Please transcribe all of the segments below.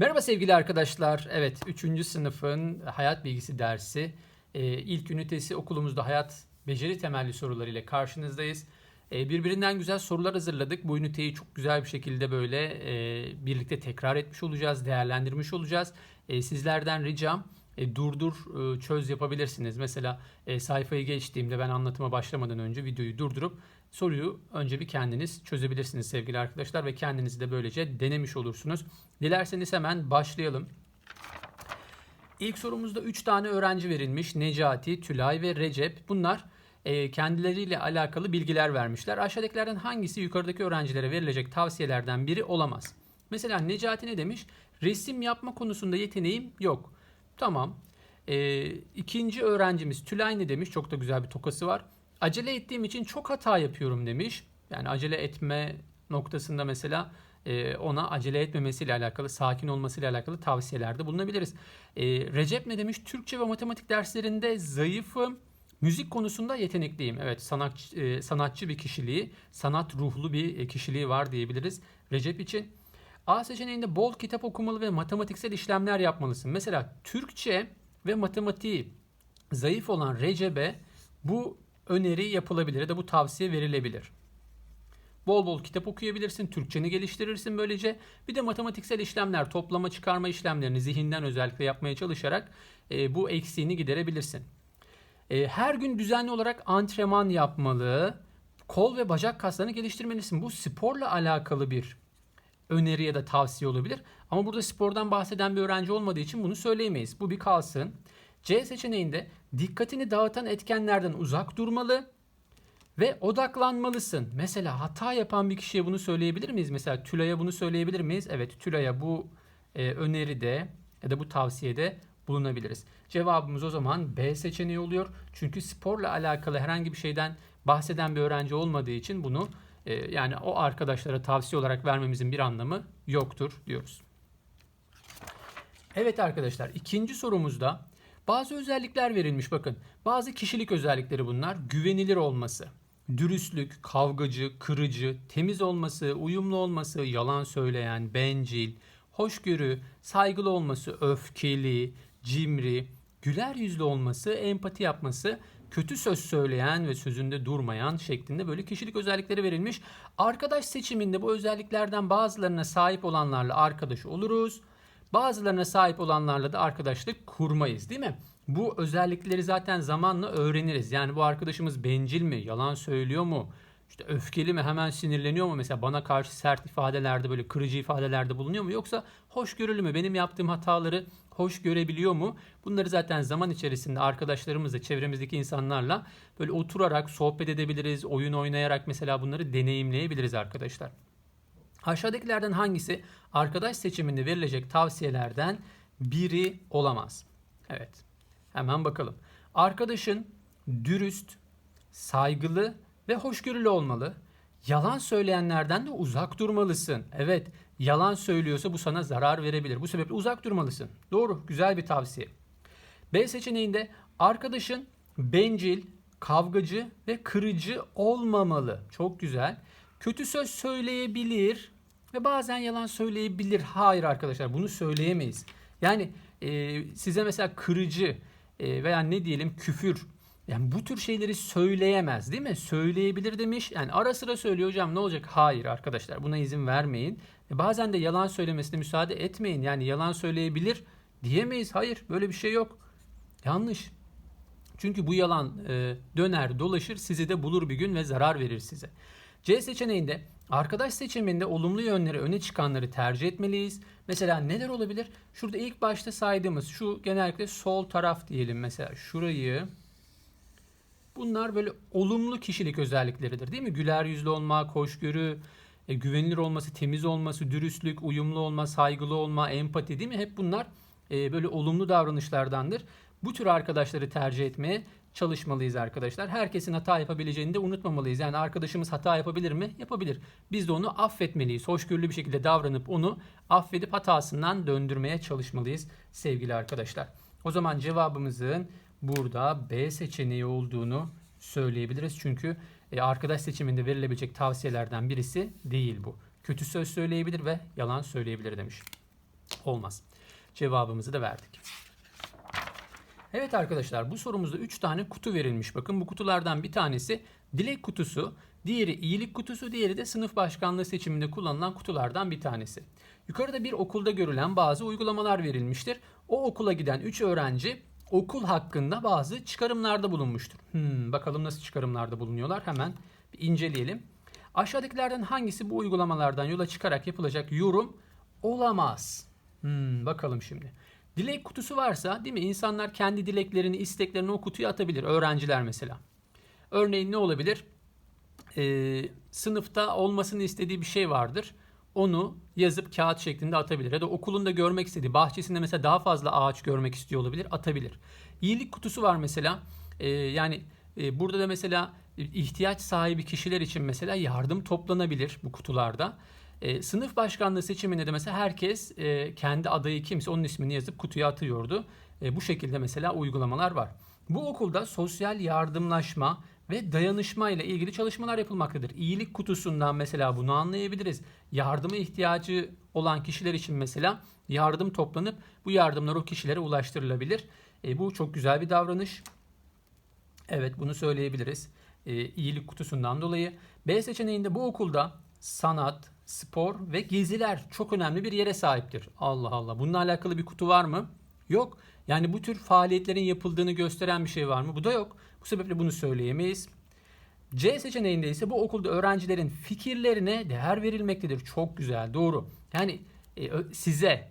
Merhaba sevgili arkadaşlar. Evet 3. sınıfın hayat bilgisi dersi. Ee, ilk ünitesi okulumuzda hayat beceri temelli sorularıyla karşınızdayız. Ee, birbirinden güzel sorular hazırladık. Bu üniteyi çok güzel bir şekilde böyle e, birlikte tekrar etmiş olacağız, değerlendirmiş olacağız. E, sizlerden ricam e, durdur e, çöz yapabilirsiniz. Mesela e, sayfayı geçtiğimde ben anlatıma başlamadan önce videoyu durdurup soruyu önce bir kendiniz çözebilirsiniz sevgili arkadaşlar ve kendinizi de böylece denemiş olursunuz. Dilerseniz hemen başlayalım. İlk sorumuzda 3 tane öğrenci verilmiş. Necati, Tülay ve Recep. Bunlar e, kendileriyle alakalı bilgiler vermişler. Aşağıdakilerden hangisi yukarıdaki öğrencilere verilecek tavsiyelerden biri olamaz? Mesela Necati ne demiş? Resim yapma konusunda yeteneğim yok. Tamam. E, ikinci öğrencimiz Tülay ne demiş? Çok da güzel bir tokası var. Acele ettiğim için çok hata yapıyorum demiş. Yani acele etme noktasında mesela e, ona acele etmemesiyle alakalı, sakin olmasıyla alakalı tavsiyelerde bulunabiliriz. E, Recep ne demiş? Türkçe ve matematik derslerinde zayıfım. Müzik konusunda yetenekliyim. Evet sanat, e, sanatçı bir kişiliği, sanat ruhlu bir kişiliği var diyebiliriz Recep için. A seçeneğinde bol kitap okumalı ve matematiksel işlemler yapmalısın. Mesela Türkçe ve matematiği zayıf olan Recep'e bu öneri yapılabilir ya da bu tavsiye verilebilir. Bol bol kitap okuyabilirsin, Türkçeni geliştirirsin böylece. Bir de matematiksel işlemler, toplama çıkarma işlemlerini zihinden özellikle yapmaya çalışarak e, bu eksiğini giderebilirsin. E, her gün düzenli olarak antrenman yapmalı, kol ve bacak kaslarını geliştirmelisin. Bu sporla alakalı bir öneri ya da tavsiye olabilir. Ama burada spordan bahseden bir öğrenci olmadığı için bunu söyleyemeyiz. Bu bir kalsın. C seçeneğinde dikkatini dağıtan etkenlerden uzak durmalı ve odaklanmalısın. Mesela hata yapan bir kişiye bunu söyleyebilir miyiz? Mesela Tülay'a bunu söyleyebilir miyiz? Evet Tülay'a bu e, öneride ya da bu tavsiyede bulunabiliriz. Cevabımız o zaman B seçeneği oluyor. Çünkü sporla alakalı herhangi bir şeyden bahseden bir öğrenci olmadığı için bunu e, yani o arkadaşlara tavsiye olarak vermemizin bir anlamı yoktur diyoruz. Evet arkadaşlar ikinci sorumuzda bazı özellikler verilmiş bakın. Bazı kişilik özellikleri bunlar. Güvenilir olması, dürüstlük, kavgacı, kırıcı, temiz olması, uyumlu olması, yalan söyleyen, bencil, hoşgörü, saygılı olması, öfkeli, cimri, güler yüzlü olması, empati yapması, kötü söz söyleyen ve sözünde durmayan şeklinde böyle kişilik özellikleri verilmiş. Arkadaş seçiminde bu özelliklerden bazılarına sahip olanlarla arkadaş oluruz. Bazılarına sahip olanlarla da arkadaşlık kurmayız değil mi? Bu özellikleri zaten zamanla öğreniriz. Yani bu arkadaşımız bencil mi, yalan söylüyor mu, işte öfkeli mi, hemen sinirleniyor mu? Mesela bana karşı sert ifadelerde böyle kırıcı ifadelerde bulunuyor mu? Yoksa hoşgörülü mü? Benim yaptığım hataları hoş görebiliyor mu? Bunları zaten zaman içerisinde arkadaşlarımızla, çevremizdeki insanlarla böyle oturarak sohbet edebiliriz, oyun oynayarak mesela bunları deneyimleyebiliriz arkadaşlar. Aşağıdakilerden hangisi arkadaş seçiminde verilecek tavsiyelerden biri olamaz? Evet. Hemen bakalım. Arkadaşın dürüst, saygılı ve hoşgörülü olmalı. Yalan söyleyenlerden de uzak durmalısın. Evet, yalan söylüyorsa bu sana zarar verebilir. Bu sebeple uzak durmalısın. Doğru, güzel bir tavsiye. B seçeneğinde arkadaşın bencil, kavgacı ve kırıcı olmamalı. Çok güzel. Kötü söz söyleyebilir ve bazen yalan söyleyebilir. Hayır arkadaşlar bunu söyleyemeyiz. Yani e, size mesela kırıcı e, veya ne diyelim küfür yani bu tür şeyleri söyleyemez değil mi? Söyleyebilir demiş. Yani ara sıra söylüyor hocam ne olacak? Hayır arkadaşlar buna izin vermeyin. E, bazen de yalan söylemesine müsaade etmeyin. Yani yalan söyleyebilir diyemeyiz. Hayır böyle bir şey yok. Yanlış. Çünkü bu yalan e, döner dolaşır sizi de bulur bir gün ve zarar verir size. C seçeneğinde arkadaş seçiminde olumlu yönleri öne çıkanları tercih etmeliyiz. Mesela neler olabilir? Şurada ilk başta saydığımız şu genellikle sol taraf diyelim mesela şurayı. Bunlar böyle olumlu kişilik özellikleridir değil mi? Güler yüzlü olma, hoşgörü, e, güvenilir olması, temiz olması, dürüstlük, uyumlu olma, saygılı olma, empati değil mi? Hep bunlar e, böyle olumlu davranışlardandır. Bu tür arkadaşları tercih etmeye çalışmalıyız arkadaşlar. Herkesin hata yapabileceğini de unutmamalıyız. Yani arkadaşımız hata yapabilir mi? Yapabilir. Biz de onu affetmeliyiz. Hoşgörülü bir şekilde davranıp onu affedip hatasından döndürmeye çalışmalıyız sevgili arkadaşlar. O zaman cevabımızın burada B seçeneği olduğunu söyleyebiliriz. Çünkü e, arkadaş seçiminde verilebilecek tavsiyelerden birisi değil bu. Kötü söz söyleyebilir ve yalan söyleyebilir demiş. Olmaz. Cevabımızı da verdik. Evet arkadaşlar bu sorumuzda 3 tane kutu verilmiş. Bakın bu kutulardan bir tanesi dilek kutusu, diğeri iyilik kutusu, diğeri de sınıf başkanlığı seçiminde kullanılan kutulardan bir tanesi. Yukarıda bir okulda görülen bazı uygulamalar verilmiştir. O okula giden 3 öğrenci okul hakkında bazı çıkarımlarda bulunmuştur. Hmm, bakalım nasıl çıkarımlarda bulunuyorlar hemen bir inceleyelim. Aşağıdakilerden hangisi bu uygulamalardan yola çıkarak yapılacak yorum olamaz? Hmm, bakalım şimdi. Dilek kutusu varsa değil mi insanlar kendi dileklerini, isteklerini o kutuya atabilir. Öğrenciler mesela. Örneğin ne olabilir? Ee, sınıfta olmasını istediği bir şey vardır. Onu yazıp kağıt şeklinde atabilir. Ya da okulunda görmek istediği, bahçesinde mesela daha fazla ağaç görmek istiyor olabilir, atabilir. İyilik kutusu var mesela. Ee, yani e, burada da mesela ihtiyaç sahibi kişiler için mesela yardım toplanabilir bu kutularda. E, sınıf başkanlığı seçiminde de mesela herkes e, kendi adayı kimse onun ismini yazıp kutuya atıyordu. E, bu şekilde mesela uygulamalar var. Bu okulda sosyal yardımlaşma ve dayanışma ile ilgili çalışmalar yapılmaktadır. İyilik kutusundan mesela bunu anlayabiliriz. Yardıma ihtiyacı olan kişiler için mesela yardım toplanıp bu yardımlar o kişilere ulaştırılabilir. E, bu çok güzel bir davranış. Evet bunu söyleyebiliriz. E, iyilik kutusundan dolayı. B seçeneğinde bu okulda sanat, spor ve geziler çok önemli bir yere sahiptir. Allah Allah. Bununla alakalı bir kutu var mı? Yok. Yani bu tür faaliyetlerin yapıldığını gösteren bir şey var mı? Bu da yok. Bu sebeple bunu söyleyemeyiz. C seçeneğinde ise bu okulda öğrencilerin fikirlerine değer verilmektedir. Çok güzel, doğru. Yani e, size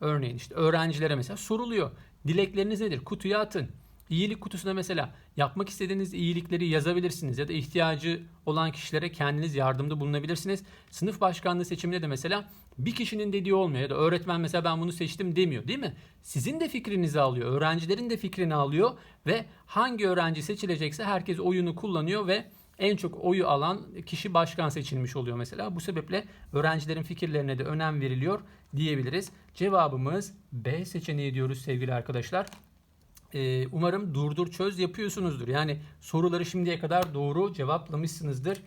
örneğin işte öğrencilere mesela soruluyor. Dilekleriniz nedir? Kutuya atın. İyilik kutusuna mesela yapmak istediğiniz iyilikleri yazabilirsiniz ya da ihtiyacı olan kişilere kendiniz yardımda bulunabilirsiniz. Sınıf başkanlığı seçiminde de mesela bir kişinin dediği olmuyor ya da öğretmen mesela ben bunu seçtim demiyor değil mi? Sizin de fikrinizi alıyor, öğrencilerin de fikrini alıyor ve hangi öğrenci seçilecekse herkes oyunu kullanıyor ve en çok oyu alan kişi başkan seçilmiş oluyor mesela. Bu sebeple öğrencilerin fikirlerine de önem veriliyor diyebiliriz. Cevabımız B seçeneği diyoruz sevgili arkadaşlar. Ee, umarım durdur çöz yapıyorsunuzdur. Yani soruları şimdiye kadar doğru cevaplamışsınızdır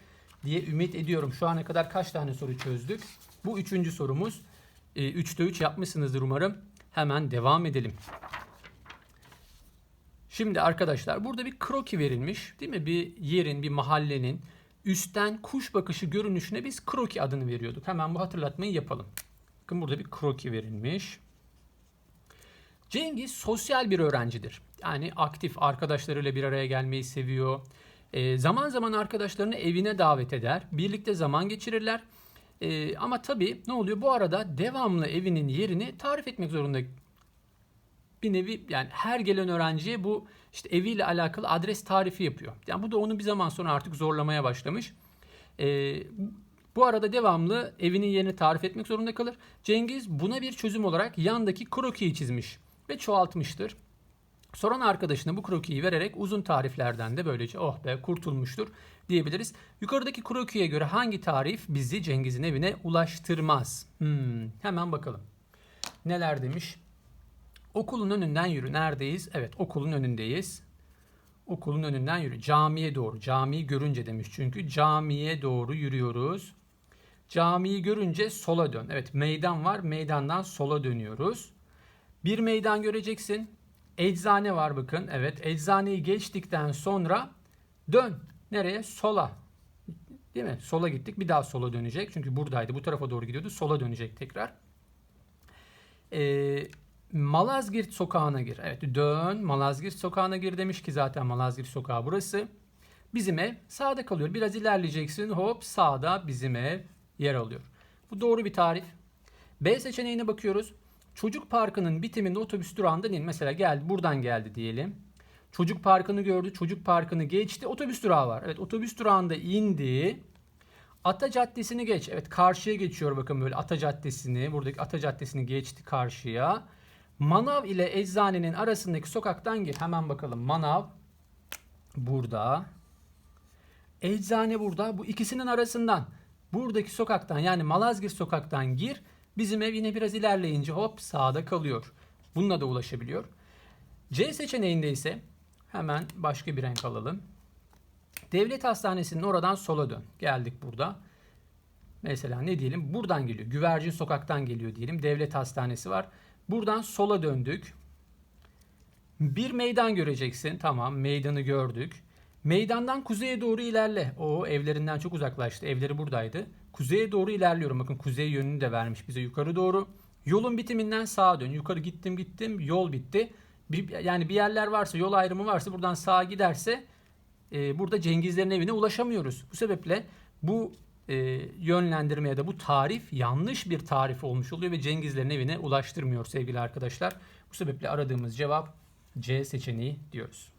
diye ümit ediyorum. Şu ana kadar kaç tane soru çözdük? Bu üçüncü sorumuz. Ee, üçte üç yapmışsınızdır umarım. Hemen devam edelim. Şimdi arkadaşlar burada bir kroki verilmiş değil mi? Bir yerin, bir mahallenin üstten kuş bakışı görünüşüne biz kroki adını veriyorduk. Hemen bu hatırlatmayı yapalım. Bakın burada bir kroki verilmiş. Cengiz sosyal bir öğrencidir. Yani aktif arkadaşlarıyla bir araya gelmeyi seviyor. E, zaman zaman arkadaşlarını evine davet eder. Birlikte zaman geçirirler. E, ama tabii ne oluyor? Bu arada devamlı evinin yerini tarif etmek zorunda. Bir nevi yani her gelen öğrenciye bu işte eviyle alakalı adres tarifi yapıyor. Yani bu da onu bir zaman sonra artık zorlamaya başlamış. E, bu arada devamlı evinin yerini tarif etmek zorunda kalır. Cengiz buna bir çözüm olarak yandaki krokiyi çizmiş ve çoğaltmıştır. Soran arkadaşına bu krokiyi vererek uzun tariflerden de böylece oh be kurtulmuştur diyebiliriz. Yukarıdaki krokiye göre hangi tarif bizi Cengiz'in evine ulaştırmaz? Hmm, hemen bakalım. Neler demiş? Okulun önünden yürü. Neredeyiz? Evet okulun önündeyiz. Okulun önünden yürü. Camiye doğru. Camiyi görünce demiş çünkü. Camiye doğru yürüyoruz. Camiyi görünce sola dön. Evet meydan var. Meydandan sola dönüyoruz. Bir meydan göreceksin. Eczane var bakın. Evet eczaneyi geçtikten sonra dön. Nereye? Sola. Değil mi? Sola gittik. Bir daha sola dönecek. Çünkü buradaydı. Bu tarafa doğru gidiyordu. Sola dönecek tekrar. Ee, Malazgirt sokağına gir. Evet dön. Malazgirt sokağına gir demiş ki zaten Malazgirt sokağı burası. Bizim ev sağda kalıyor. Biraz ilerleyeceksin. Hop sağda bizim ev yer alıyor. Bu doğru bir tarif. B seçeneğine bakıyoruz. Çocuk parkının bitiminde otobüs durağından in. Mesela geldi buradan geldi diyelim. Çocuk parkını gördü. Çocuk parkını geçti. Otobüs durağı var. Evet otobüs durağında indi. Ata Caddesi'ni geç. Evet karşıya geçiyor bakın böyle Ata Caddesi'ni. Buradaki Ata Caddesi'ni geçti karşıya. Manav ile eczanenin arasındaki sokaktan gir. Hemen bakalım. Manav burada. Eczane burada. Bu ikisinin arasından buradaki sokaktan yani Malazgirt sokaktan gir. Bizim ev yine biraz ilerleyince hop sağda kalıyor. Bununla da ulaşabiliyor. C seçeneğinde ise hemen başka bir renk alalım. Devlet Hastanesi'nin oradan sola dön. Geldik burada. Mesela ne diyelim? Buradan geliyor. Güvercin sokaktan geliyor diyelim. Devlet hastanesi var. Buradan sola döndük. Bir meydan göreceksin. Tamam meydanı gördük. Meydandan kuzeye doğru ilerle. O evlerinden çok uzaklaştı. Evleri buradaydı. Kuzeye doğru ilerliyorum. Bakın kuzey yönünü de vermiş bize yukarı doğru. Yolun bitiminden sağa dön. Yukarı gittim gittim yol bitti. Bir, yani bir yerler varsa yol ayrımı varsa buradan sağa giderse e, burada Cengizlerin evine ulaşamıyoruz. Bu sebeple bu e, yönlendirme ya da bu tarif yanlış bir tarif olmuş oluyor ve Cengizlerin evine ulaştırmıyor sevgili arkadaşlar. Bu sebeple aradığımız cevap C seçeneği diyoruz.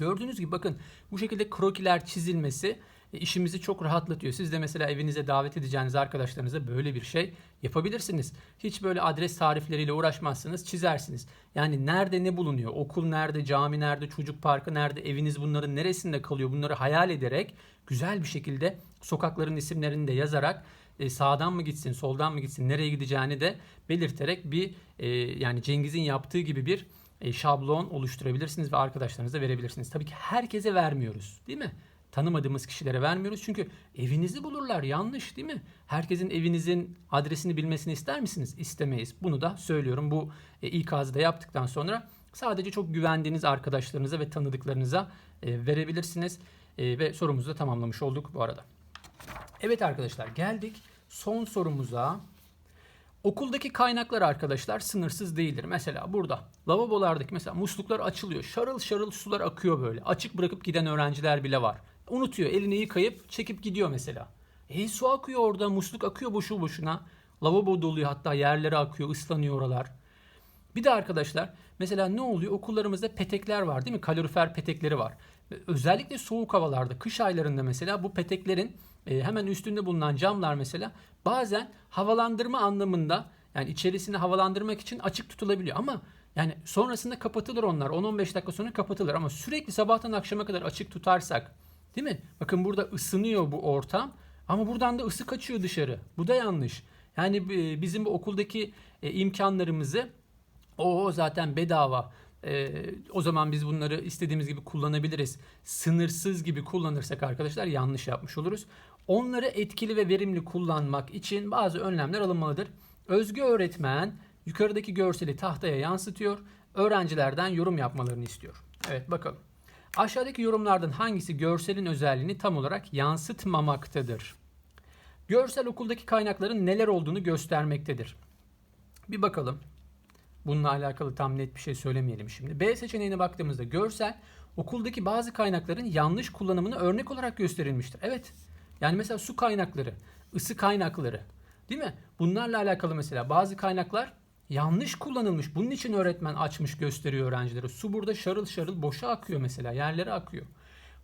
Gördüğünüz gibi bakın bu şekilde krokiler çizilmesi e, işimizi çok rahatlatıyor. Siz de mesela evinize davet edeceğiniz arkadaşlarınıza böyle bir şey yapabilirsiniz. Hiç böyle adres tarifleriyle uğraşmazsınız, çizersiniz. Yani nerede ne bulunuyor? Okul nerede, cami nerede, çocuk parkı nerede, eviniz bunların neresinde kalıyor? Bunları hayal ederek güzel bir şekilde sokakların isimlerini de yazarak e, sağdan mı gitsin, soldan mı gitsin, nereye gideceğini de belirterek bir e, yani Cengiz'in yaptığı gibi bir e, şablon oluşturabilirsiniz ve arkadaşlarınıza verebilirsiniz. Tabii ki herkese vermiyoruz, değil mi? Tanımadığımız kişilere vermiyoruz çünkü evinizi bulurlar. Yanlış değil mi? Herkesin evinizin adresini bilmesini ister misiniz? İstemeyiz. Bunu da söylüyorum. Bu e, ikazı da yaptıktan sonra sadece çok güvendiğiniz arkadaşlarınıza ve tanıdıklarınıza e, verebilirsiniz. E, ve sorumuzu da tamamlamış olduk bu arada. Evet arkadaşlar geldik son sorumuza. Okuldaki kaynaklar arkadaşlar sınırsız değildir. Mesela burada lavabolardaki mesela musluklar açılıyor. Şarıl şarıl sular akıyor böyle. Açık bırakıp giden öğrenciler bile var. Unutuyor elini yıkayıp çekip gidiyor mesela. E su akıyor orada musluk akıyor boşu boşuna. Lavabo doluyor hatta yerlere akıyor ıslanıyor oralar. Bir de arkadaşlar mesela ne oluyor? Okullarımızda petekler var değil mi? Kalorifer petekleri var. Özellikle soğuk havalarda, kış aylarında mesela bu peteklerin e, hemen üstünde bulunan camlar mesela bazen havalandırma anlamında yani içerisini havalandırmak için açık tutulabiliyor ama yani sonrasında kapatılır onlar. 10-15 dakika sonra kapatılır ama sürekli sabahtan akşama kadar açık tutarsak değil mi? Bakın burada ısınıyor bu ortam ama buradan da ısı kaçıyor dışarı. Bu da yanlış. Yani e, bizim bu okuldaki e, imkanlarımızı o zaten bedava. Ee, o zaman biz bunları istediğimiz gibi kullanabiliriz. Sınırsız gibi kullanırsak arkadaşlar yanlış yapmış oluruz. Onları etkili ve verimli kullanmak için bazı önlemler alınmalıdır. Özgü öğretmen yukarıdaki görseli tahtaya yansıtıyor. Öğrencilerden yorum yapmalarını istiyor. Evet bakalım. Aşağıdaki yorumlardan hangisi görselin özelliğini tam olarak yansıtmamaktadır? Görsel okuldaki kaynakların neler olduğunu göstermektedir. Bir bakalım. Bununla alakalı tam net bir şey söylemeyelim şimdi. B seçeneğine baktığımızda görsel okuldaki bazı kaynakların yanlış kullanımını örnek olarak gösterilmiştir. Evet. Yani mesela su kaynakları, ısı kaynakları değil mi? Bunlarla alakalı mesela bazı kaynaklar yanlış kullanılmış. Bunun için öğretmen açmış gösteriyor öğrencilere. Su burada şarıl şarıl boşa akıyor mesela. Yerlere akıyor.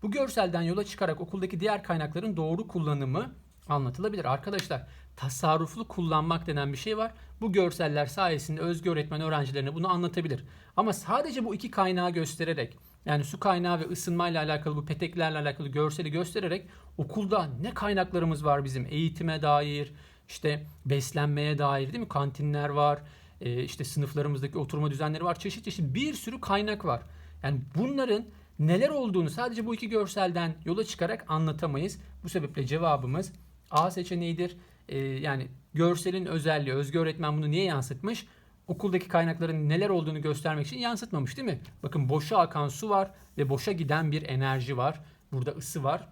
Bu görselden yola çıkarak okuldaki diğer kaynakların doğru kullanımı anlatılabilir. Arkadaşlar tasarruflu kullanmak denen bir şey var. Bu görseller sayesinde Özgü öğretmen öğrencilerine bunu anlatabilir. Ama sadece bu iki kaynağı göstererek yani su kaynağı ve ısınmayla alakalı bu peteklerle alakalı görseli göstererek okulda ne kaynaklarımız var bizim eğitime dair işte beslenmeye dair değil mi kantinler var e, işte sınıflarımızdaki oturma düzenleri var çeşit çeşit bir sürü kaynak var. Yani bunların neler olduğunu sadece bu iki görselden yola çıkarak anlatamayız. Bu sebeple cevabımız A seçeneğidir. Ee, yani görselin özelliği, Özgü öğretmen bunu niye yansıtmış? Okuldaki kaynakların neler olduğunu göstermek için yansıtmamış değil mi? Bakın boşa akan su var ve boşa giden bir enerji var. Burada ısı var.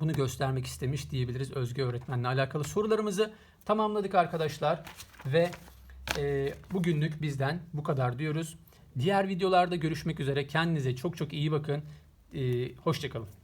Bunu göstermek istemiş diyebiliriz Özgü öğretmenle alakalı sorularımızı tamamladık arkadaşlar. Ve e, bugünlük bizden bu kadar diyoruz. Diğer videolarda görüşmek üzere. Kendinize çok çok iyi bakın. E, hoşçakalın.